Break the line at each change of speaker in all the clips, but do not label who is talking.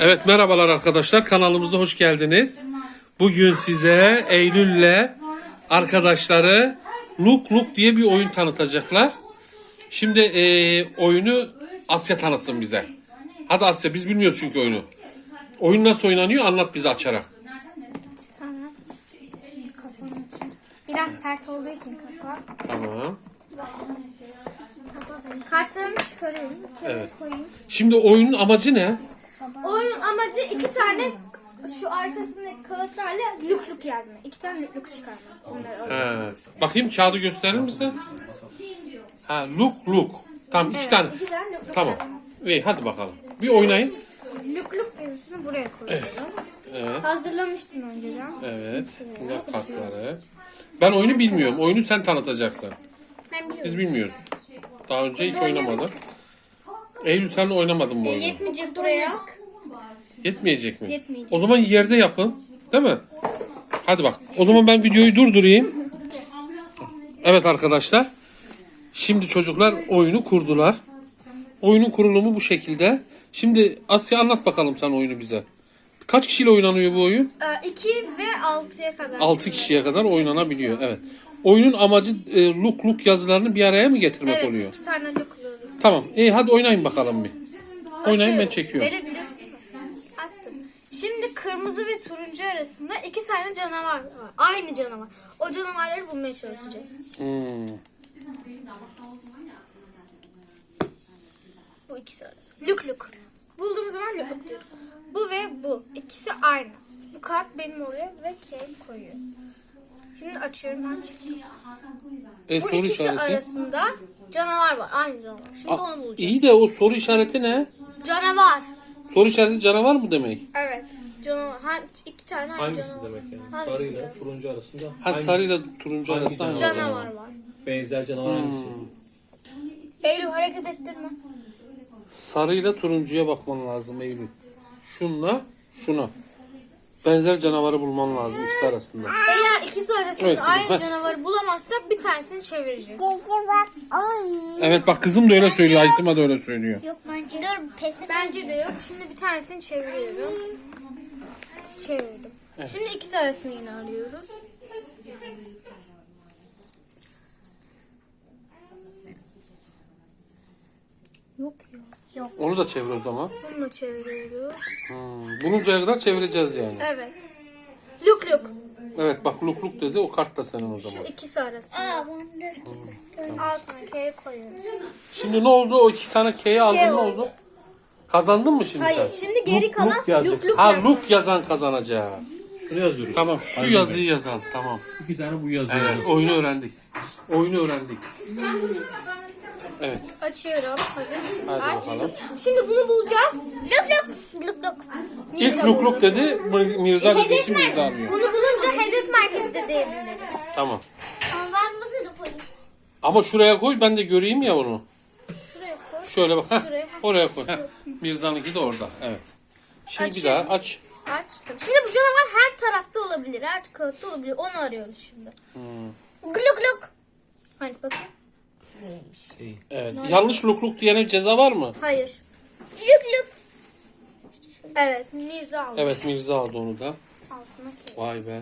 Evet merhabalar arkadaşlar kanalımıza hoş geldiniz. Bugün size Eylül'le arkadaşları Look Look diye bir oyun tanıtacaklar. Şimdi eee, oyunu Asya tanıtsın bize. Hadi Asya biz bilmiyoruz çünkü oyunu. Oyun nasıl oynanıyor anlat bize açarak.
Tamam. Biraz sert olduğu için kafa.
Tamam.
Kartlarımı çıkarıyorum.
Evet.
koyayım.
Şimdi oyunun amacı ne?
Oyunun amacı iki tane şu arkasındaki kağıtlarla lük lük yazma. İki tane lük lük alıyorum.
He. Bakayım kağıdı gösterir misin? Ha, look look. Tamam iki tane.
İki tane lük lük
Tamam.
yazma.
İyi hadi bakalım. Bir oynayın.
Lük lük yazısını buraya koyuyorum.
Evet.
Hazırlamıştım önceden.
Evet. Bunlar kartları. Ben oyunu bilmiyorum. Oyunu sen tanıtacaksın.
Ben biliyorum.
Biz bilmiyoruz. Daha önce hiç oynamadık. Eylül sen oynamadın bu oyunu.
Yetmeyecek buraya.
Yetmeyecek mi?
Yetmeyecek.
O zaman yerde yapın. Değil mi? Hadi bak. O zaman ben videoyu durdurayım. Evet arkadaşlar. Şimdi çocuklar oyunu kurdular. Oyunun kurulumu bu şekilde. Şimdi Asya anlat bakalım sen oyunu bize. Kaç kişiyle oynanıyor bu oyun?
2 Ee, ve 6'ya kadar.
6 kişiye kadar oynanabiliyor. Evet. Oyunun amacı e, look look yazılarını bir araya mı getirmek
Evet,
oluyor?
iki tane lük lük.
Tamam. İyi hadi oynayın bakalım bir. Oynayın ben çekiyorum.
Verebiliyorsun. Açtım. Şimdi kırmızı ve turuncu arasında iki tane canavar var. Aynı canavar. O canavarları bulmaya çalışacağız.
Hmm.
Bu ikisi arasında. Lük lük. Bulduğum zaman lük lük diyorum. Bu ve bu. İkisi aynı. Bu kart benim oluyor ve Kate koyuyor. Şimdi açıyorum. Ben.
E,
Bu
soru
ikisi
işareti.
arasında canavar var. Aynı canavar. Şimdi onu bulacağız.
iyi de o soru işareti ne?
Canavar.
Soru işareti canavar mı demek?
Evet. Canavar. Ha, iki tane aynı
Hangisi
canavar.
demek yani?
Hangisi
Sarıyla turuncu arasında
Ha
hangisi?
sarıyla turuncu
Hangi
arasında aynı
canavar?
canavar.
Canavar var.
benzer canavar hangisi?
Eylül hareket ettirme.
Sarıyla turuncuya bakman lazım Eylül. Şunla şuna. Benzer canavarı bulman lazım ikisi arasında.
Eğer ikisi arasında
Evet,
aynı
heh.
canavarı bulamazsak bir tanesini çevireceğiz.
Evet bak kızım da öyle söylüyor. Aysima da öyle söylüyor.
Yok bence. Dur pes Bence de yok. Şimdi bir tanesini çeviriyorum. Çevirdim. Şimdi ikisi arasını yine arıyoruz. Yok ya.
Onu da çevir o zaman.
Bunu da çeviriyoruz.
Hmm. Buluncaya kadar çevireceğiz yani.
Evet. Lük lük.
Evet bak luk luk dedi o kart da senin o
Şu
zaman.
ikisi arasında. Aa ben de. Altına K'ye koyuyorum.
Şimdi ne oldu? O iki tane K'yi aldın ne
oldu.
oldu? Kazandın mı şimdi
Hayır
sen?
şimdi geri
Luk-
kalan
luk yazacaksın.
lük lük
Ha luk yazan kazanacak.
Şunu yazıyoruz.
Tamam şu
Aynen
yazıyı yazan tamam.
İki tane bu yazıyor.
Evet oyunu öğrendik. Oyunu öğrendik. Evet.
Açıyorum. Hazır mısın?
Hadi bakalım.
Şimdi bunu bulacağız. Lük lük. Lük lük.
İlk luk luk dedi Mir- Mirza dediği
Hedef
için Mirza
merkezi.
arıyor.
Bunu bulunca hedef merkezi de diyebiliriz.
Tamam.
Ama ben masada koyayım.
Ama şuraya koy ben de göreyim ya onu.
Şuraya koy.
Şöyle bak. Heh,
Şuraya.
oraya koy. Heh. Mirza'nınki de orada. Evet. Şimdi bir daha aç.
Açtım. Şimdi bu canavar her tarafta olabilir. Her kağıtta olabilir. Onu arıyoruz şimdi.
Hmm.
Gluk gluk. Hani bakayım.
Şey,
Evet. Yanlış luk luk diyene ceza var mı?
Hayır. Lük lük. Evet. Mirza aldı.
Evet Mirza aldı onu da.
Altına koy.
Vay be.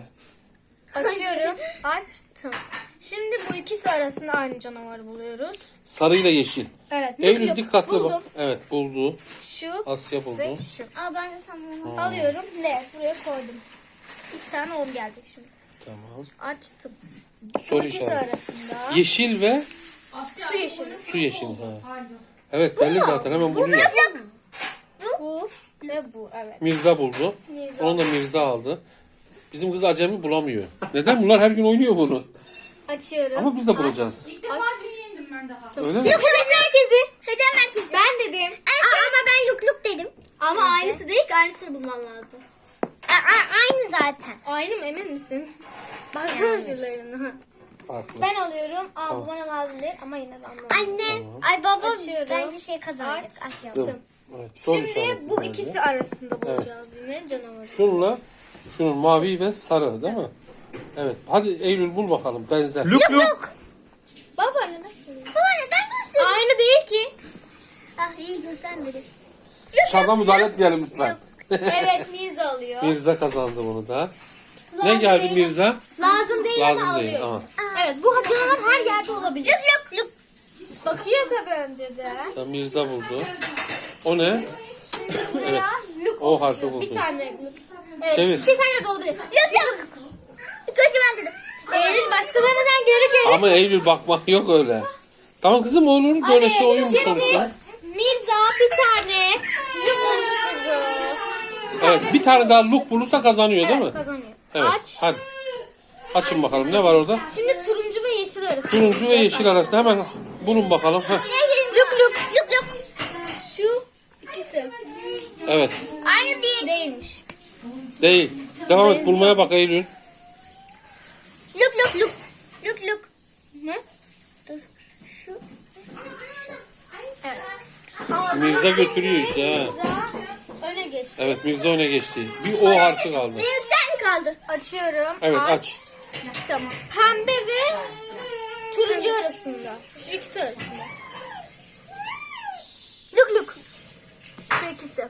Açıyorum. Açtım. Şimdi bu ikisi arasında aynı canavarı buluyoruz.
Sarıyla yeşil.
Evet. lük
Eylül
lük.
dikkatli
Buldum.
bak. Evet buldu.
Şu
Asya buldu.
ve şu. Aa ben de tam onu alıyorum. L. Buraya koydum. İki tane 10 gelecek şimdi.
Tamam.
Açtım.
Soru
Bu ikisi
işareti.
arasında.
Yeşil ve
Su yeşili.
su yeşili. Ha. Evet belli zaten hemen buluyor.
Bu ve bu. Evet.
Mirza buldu.
Mirza.
Onu da Mirza aldı. Bizim kız acemi bulamıyor. Neden? Bunlar her gün oynuyor bunu.
Açıyorum.
Ama biz de bulacağız.
İlk defa dün yendim ben daha.
Öyle mi?
Hedef merkezi. Hedef merkezi. Ben dedim. Aa, ama ben luk luk dedim. Ama aynısı değil ki aynısını bulman lazım. aynı zaten. Aynı mı emin misin? Baksana şuralarına.
Farklı.
Ben alıyorum. Aa bu bana lazım değil ama yine de almam.
Anne, ay baba
Açıyorum.
bence şey kazanacak
Aç.
Asya.
Evet,
Şimdi bu
bence.
ikisi arasında bulacağız yine canavarı.
Şunla şunun mavi ve sarı değil mi? Evet. Hadi Eylül bul bakalım benzer.
Luk luk.
Baba neden?
Baba neden gösteriyorsun?
Aynı değil ki.
Ah iyi göstermedi.
Dışarıdan müdahale etmeyelim lütfen.
evet Mirza alıyor.
Mirza kazandı bunu da. Ne geldi Mirza?
Lazım değil ama
Lazım değil.
alıyor.
Tamam.
Evet bu canavar her yerde olabilir. Lük lük lük. Bakıyor tabii önceden.
Tamam, Mirza buldu. O ne?
Lük
O harfi
oluşuyor.
buldu.
Bir tane lük. Evet
Çevir.
çiçek her yerde olabilir. Lük lük. İlk önce ben dedim. Eylül başkalarından geri geri.
Ama Eylül bakmak yok öyle. Tamam kızım olur böyle şey oyun mu sonuçta?
Mirza bir tane lük oluşturdu.
Evet bir tane daha look bulursa kazanıyor değil mi?
Evet kazanıyor.
Evet.
Aç.
Hadi. Açın bakalım ne var orada?
Şimdi turuncu ve yeşil arası.
Turuncu ve yeşil arasında hemen bulun bakalım. Heh.
Lük lük lük lük. Şu ikisi.
Evet.
Aynı değil. Değilmiş.
Değil. Devam et bulmaya bak Eylül.
Lük lük lük. Lük lük. Ne? Dur. Şu. Şu. Evet. Aa,
Mirza götürüyor işte ha.
Mirza öne geçti.
Evet Mirza öne geçti. Bir O harfi kaldı.
Benim sen kaldı. Açıyorum.
Evet aç.
Tamam. Pembe ve turuncu arasında. Şu ikisi arasında. Lük lük. Şu ikisi.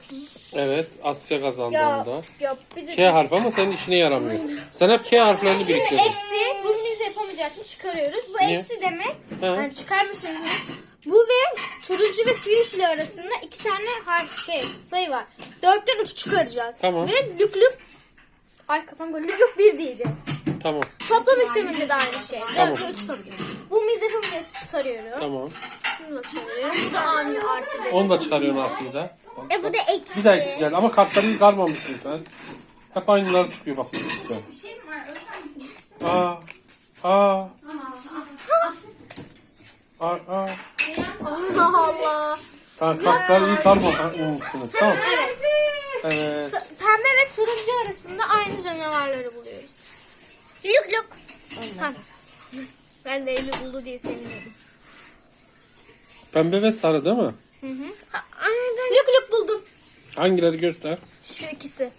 Evet Asya kazandı
Ya, ya bir de...
K harfi ama senin işine yaramıyor. Sen hep K harflerini
Şimdi
biriktirdin.
eksi, bunu biz yapamayacaktık çıkarıyoruz. Bu
Niye?
eksi demek,
Hı.
yani çıkarma sözü. Bu ve turuncu ve su yeşili arasında iki tane harf şey sayı var. Dörtten üç çıkaracağız.
Tamam.
Ve lük lük, ay kafam böyle lük lük bir diyeceğiz.
Tamam.
Toplam işleminde de aynı şey.
Tamam.
Dört ve üç topluyor. Bu biz yapamayacağız çıkarıyorum.
Tamam.
Bunu da çıkarıyorum. Bu da artı bir.
Onu da çıkarıyorsun artıyı da. Bak,
E bu da eksi.
Bir daha eksi geldi ama kartları yıkarmamışsın sen. Hep aynıları çıkıyor bak.
Bir şey mi var? Özlem
Aa. Aa. Aa. Aa.
Allah Allah.
Tamam kartları yıkarmamışsınız. Tamam.
Evet.
Evet.
Pembe ve turuncu arasında aynı canavarları buluyoruz. Lük lük. Ha. Ben de Eylül buldu diye seviniyorum.
Pembe ve sarı değil mi?
Lük lük buldum.
Hangileri göster?
Şu ikisi.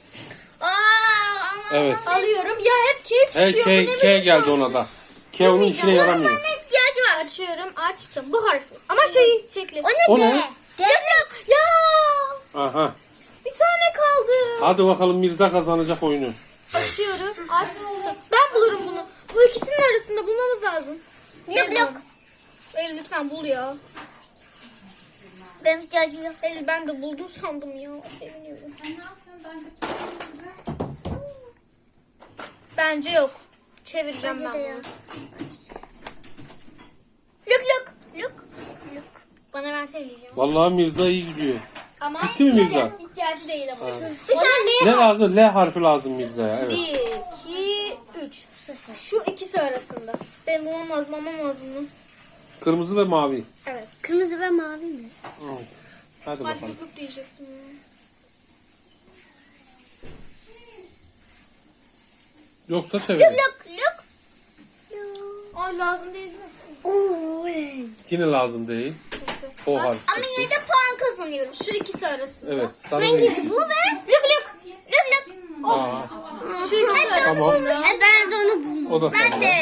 Evet.
Alıyorum. Ya hep K
Hey,
çıkıyor.
K,
ne
K
biçim
geldi ona da. K onun içine yaramıyor.
ihtiyacı var. Açıyorum. Açtım. Bu harfi. Ama şey şekli. O
O ne?
Lük lük. Ya.
Aha. Hadi bakalım Mirza kazanacak oyunu.
Açıyorum. Açtım. Ben bulurum bunu. Bu ikisinin arasında bulmamız lazım. Lük lük. Eylül lütfen bul ya. Ben ihtiyacım yok. Eylül ben de buldum sandım ya. Seviniyorum. Bence yok. Çevireceğim ben bunu. Lük lük. Lük. Lük. Bana versene diyeceğim.
Vallahi Mirza iyi gidiyor.
Ama
Bitti mi Mirza?
ihtiyacı değil ama. Bir tane
Ne lazım? L harfi lazım Mirza'ya. Evet.
Bir, iki, üç. Şu ikisi arasında. Ben bulmam lazım, almam lazım bunu.
Kırmızı ve mavi.
Evet.
Kırmızı ve mavi mi?
Evet. Hadi bakalım.
lük diyecektim.
Yoksa çevir.
Lük, lük. Ay lazım değil mi?
Yine lazım değil. O harfi.
Ama yine de puan kazanıyorum. Şu ikisi arasında.
Evet. Sarı yeşil.
Bu ve lük lük. Lük lük.
Aa,
Şu ikisi arasında.
E ben de onu buldum.
o da sende.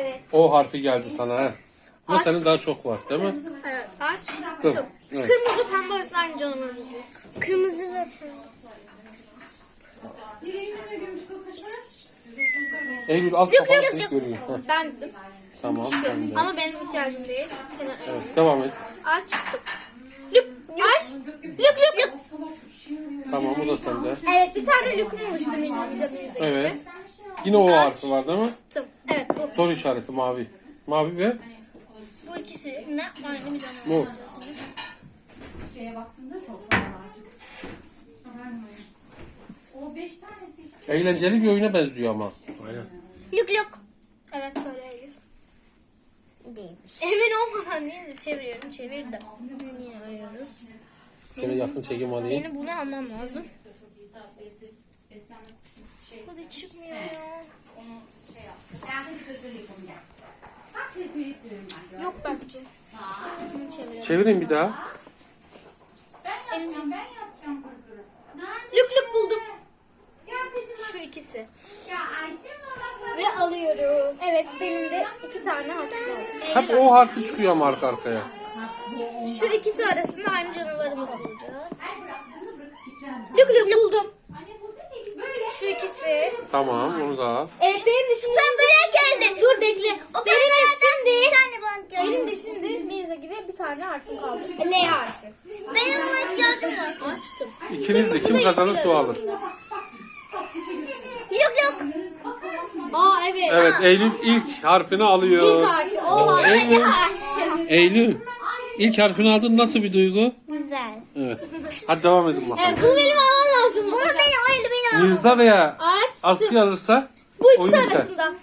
Evet.
O harfi geldi sana. He. Ama senin daha çok var değil mi?
Evet. Aç.
Tamam. Evet.
Kırmızı pembe arasında aynı canavarı bulacağız.
Kırmızı ve
kakası.
Eylül az
Yok,
kafanı
yok, yok.
görüyor. Heh,
Ben.
Tamam sen de.
Ama benim ihtiyacım değil. Hemen
Evet, devam et.
Açtım. Lük. Lük lük.
Tamam o da sende.
Evet bir tane lükum oluştu benim videomuzda.
Evet. Yine o harfi var değil mi?
Tamam. Evet bu.
Soru işareti mavi. Mavi ve
Bu ikisi ne? Aynı bir canavar.
mor.
Şeye baktığımda çok artık. Vermiyor. O beş tanesi işte.
Eğlenceli bir oyuna benziyor ama. Aynen.
Lük lük. Evet söyle.
değilmiş.
Emin olmadan niye çeviriyorum çevirdim. Niye arıyoruz?
Şöyle yakın çekim alayım.
Benim bunu almam lazım. Hadi çıkmıyor ya. Yok bence.
Çevirin bir daha.
Ben yapacağım, ben yapacağım kırkırı.
Lük lük buldum. Şu ikisi. Ve alıyorum. Evet benim de iki tane harfim oldu.
Hep o harfi çıkıyor ama arka arkaya.
Şu ikisi arasında aynı canavarımızı bulacağız. Lük lük buldum. Şu ikisi.
Tamam onu da al.
Evet benim de şimdi... Sen böyle geldi. Dur bekle. benim de şimdi... Bir tane bana Benim de şimdi Mirza gibi bir tane harfim kaldı. L harfi. Benim ona ihtiyacım var. Açtım.
İkiniz de kim kazanır su alır.
Yok yok. Aa evet.
Evet Eylül ilk harfini alıyor.
İlk harfi. O harfi.
Eylül. Eylül. İlk harfini aldın nasıl bir duygu?
Güzel.
Evet. Hadi devam edin bakalım.
Evet, bu benim almam lazım. Bunu beni oyunu beni al.
Mirza veya
Aç.
Asya alırsa
Bu ikisi
oyun biter.
arasında.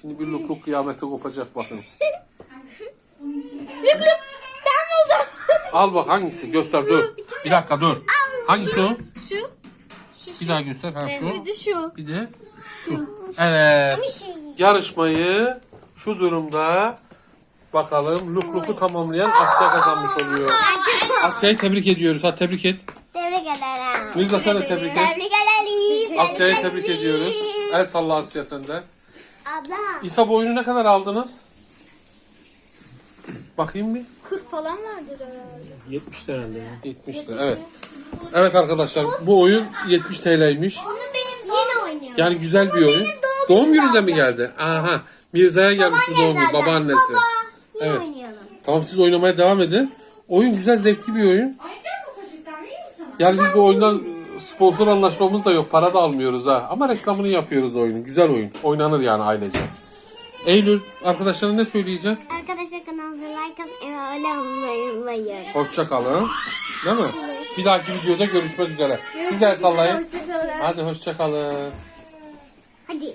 Şimdi bir lukluk kıyameti kopacak bakın.
Lük lük. Ben buldum.
Al bak hangisi göster dur. Bir dakika dur. Hangisi o?
Şu. Şu şu.
Bir daha göster. Ha şu.
Bir de şu.
Bir de şu. Evet.
şey.
Yarışmayı şu durumda bakalım lukluk'u tamamlayan Asya kazanmış oluyor. Asya'yı tebrik ediyoruz. Hadi tebrik et.
Tebrik ederim.
Mirza sen de tebrik et.
Tebrik ederim.
Asya'yı tebrik ediyoruz. El salla Asya senden.
Abla.
İsa bu oyunu ne kadar aldınız? Bakayım bir.
40 falan vardır herhalde.
70 herhalde ya.
70 lira. Evet. Evet arkadaşlar bu oyun 70 TL'ymiş.
Bunu benim yeni oynuyorum.
Yani güzel bir oyun. Doğum gününde mi geldi? Aha. Mirza'ya gelmiş bu doğum günü. Babaannesi.
Yine
Evet.
oynayalım.
Tamam siz oynamaya devam edin. Oyun güzel zevkli bir oyun.
Oynayacak mı poşetten vereyim mi sana?
Yani biz bu oyundan sponsor anlaşmamız da yok. Para da almıyoruz ha. Ama reklamını yapıyoruz oyunun. Güzel oyun. Oynanır yani ailece. Eylül arkadaşlarına ne söyleyeceksin?
Arkadaşlar kanalımıza like atıp abone olmayı unutmayın.
Hoşça kalın. Değil mi? Bir dahaki videoda görüşmek üzere. Siz de el sallayın.
Hoşçakalın.
Hadi hoşça kalın.
Hadi.